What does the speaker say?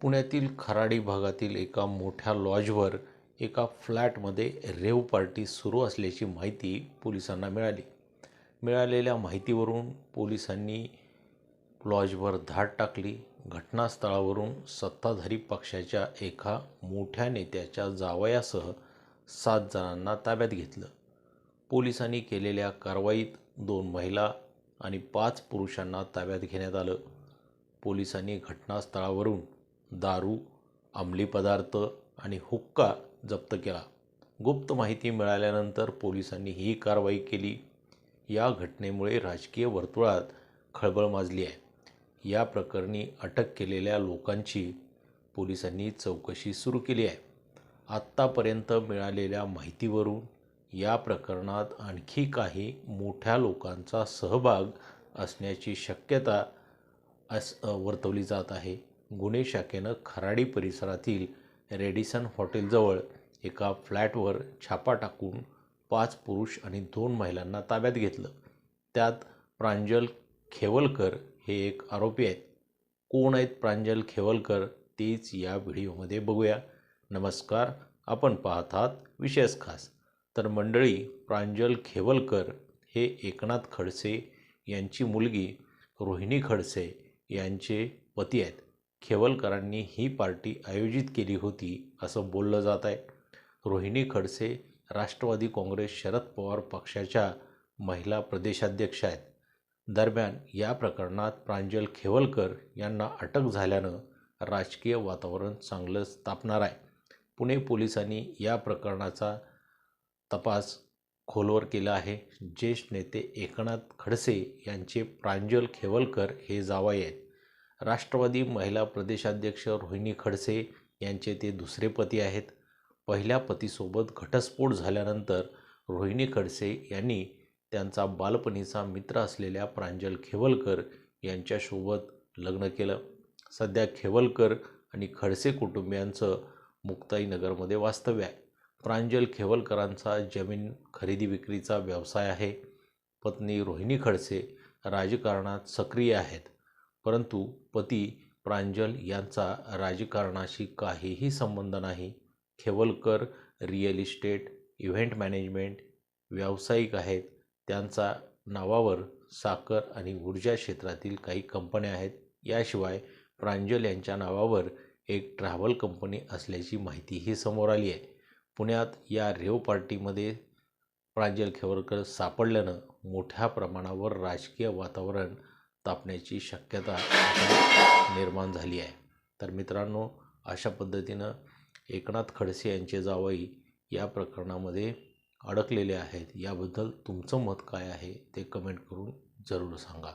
पुण्यातील खराडी भागातील एका मोठ्या लॉजवर एका फ्लॅटमध्ये रेव पार्टी सुरू असल्याची माहिती पोलिसांना मिळाली. मिळालेल्या माहितीवरून पोलिसांनी लॉजवर धाड टाकली. घटनास्थळावरून सत्ताधारी पक्षाच्या एका मोठ्या नेत्याच्या जावयासह सात जणांना ताब्यात घेतलं. पोलिसांनी केलेल्या कारवाईत दोन महिला आणि पाच पुरुषांना ताब्यात घेण्यात आलं. पोलिसांनी घटनास्थळावरून दारू अंमली पदार्थ आणि हुक्का जप्त केला. गुप्त माहिती मिळाल्यानंतर पोलिसांनी ही कारवाई केली. या घटनेमुळे राजकीय वर्तुळात खळबळ माजली आहे. या प्रकरणी अटक केलेल्या लोकांची पोलिसांनी चौकशी सुरू केली आहे. आत्तापर्यंत मिळालेल्या माहितीवरून या प्रकरणात आणखी काही मोठ्या लोकांचा सहभाग असण्याची शक्यता अस वर्तवली जात आहे. गुन्हे शाखेनं खराडी परिसरातील रेडिसन हॉटेलजवळ एका फ्लॅटवर छापा टाकून पाच पुरुष आणि दोन महिलांना ताब्यात घेतलं. त्यात प्रांजल खेवलकर हे एक आरोपी आहेत. कोण आहेत प्रांजल खेवलकर तेच या व्हिडिओमध्ये बघूया. नमस्कार आपण पाहत आहात विशेष खास. तर मंडळी प्रांजल खेवलकर हे एकनाथ खडसे यांची मुलगी रोहिणी खडसे यांचे पती आहेत. खेवलकरांनी ही पार्टी आयोजित केली होती असं बोललं जात आहे. रोहिणी खडसे राष्ट्रवादी काँग्रेस शरद पवार पक्षाच्या महिला प्रदेशाध्यक्ष आहेत. दरम्यान या प्रकरणात प्रांजल खेवलकर यांना अटक झाल्यानं राजकीय वातावरण चांगलंच तापणार आहे. पुणे पोलिसांनी या प्रकरणाचा तपास खोलवर केला आहे. ज्येष्ठ नेते एकनाथ खडसे यांचे प्रांजल खेवलकर हे जावई आहेत. राष्ट्रवादी महिला प्रदेशाध्यक्ष रोहिणी खडसे यांचे ते दुसरे पती आहेत. पहिल्या पतीसोबत घटस्फोट झाल्यानंतर रोहिणी खडसे यांनी त्यांचा बालपणीचा मित्र असलेल्या प्रांजल खेवलकर यांच्यासोबत लग्न केलं. सध्या खेवलकर आणि खडसे कुटुंबियांचं मुक्ताईनगरमध्ये वास्तव्य आहे. प्रांजल खेवलकरांचा जमीन खरेदी विक्रीचा व्यवसाय आहे. पत्नी रोहिणी खडसे राजकारणात सक्रिय आहेत. परंतु पती प्रांजल यांचा राजकारणाशी काहीही संबंध नाही. Khewalkar real estate event management व्यावसायिक आहेत. त्यांचा नावावर साखर आणि ऊर्जा क्षेत्रातील काही कंपन्या आहेत. याशिवाय प्रांजल यांच्या नावावर एक ट्रॅव्हल कंपनी असल्याची माहितीही समोर आली आहे. पुण्यात या रेव पार्टीमध्ये प्रांजल खेवरकर सापडल्यानं मोठ्या प्रमाणावर राजकीय वातावरण तापण्याची शक्यता निर्माण झाली आहे. तर मित्रांनो अशा पद्धतीनं एकनाथ खडसे यांचे जावई या प्रकरणामध्ये अडकलेले आहेत. याबद्दल तुमचं मत काय आहे ते कमेंट करून जरूर सांगा.